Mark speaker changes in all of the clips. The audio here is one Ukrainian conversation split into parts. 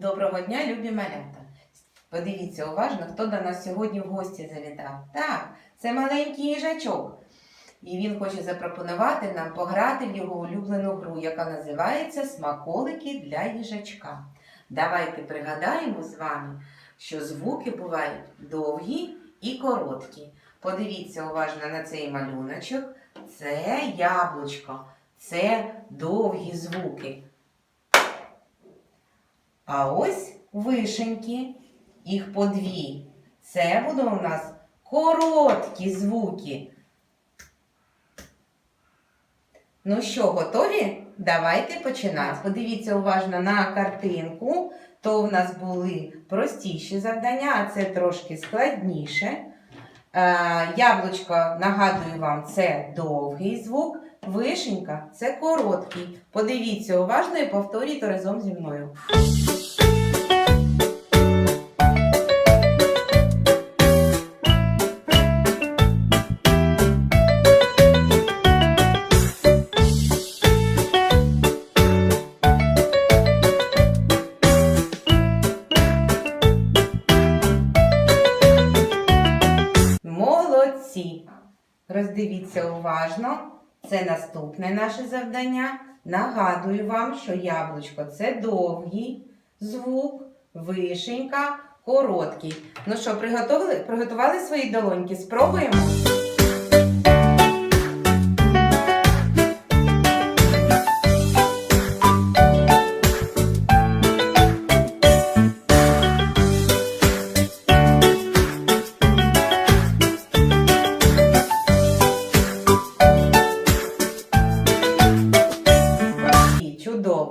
Speaker 1: Доброго дня, любі малята! Подивіться уважно, хто до нас сьогодні в гості завітав. Так, це маленький їжачок. І він хоче запропонувати нам пограти в його улюблену гру, яка називається Смаколики для їжачка. Давайте пригадаємо з вами, що звуки бувають довгі і короткі. Подивіться уважно на цей малюночок. Це яблучко, це довгі звуки. А ось вишеньки, їх по дві. Це будуть у нас короткі звуки. Ну що, готові? Давайте починати. Подивіться уважно на картинку. То в нас були простіші завдання, а це трошки складніше. Е, яблучко, нагадую вам, це довгий звук. Вишенька це короткий. Подивіться уважно і повторюйте разом зі мною. Роздивіться уважно. Це наступне наше завдання. Нагадую вам, що яблучко це довгий звук, вишенька, короткий. Ну що, приготували, приготували свої долоньки? Спробуємо?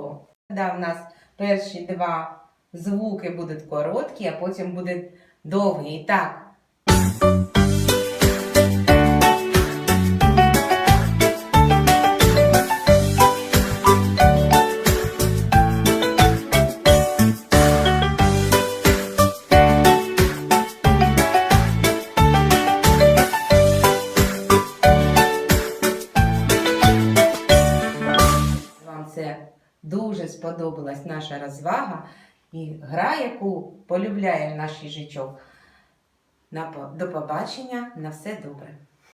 Speaker 1: Чудово. Да, в нас перші два звуки будуть короткі, а потім буде довгий. Так. Дуже сподобалась наша розвага і гра, яку полюбляє наш їжачок. До побачення, на все добре.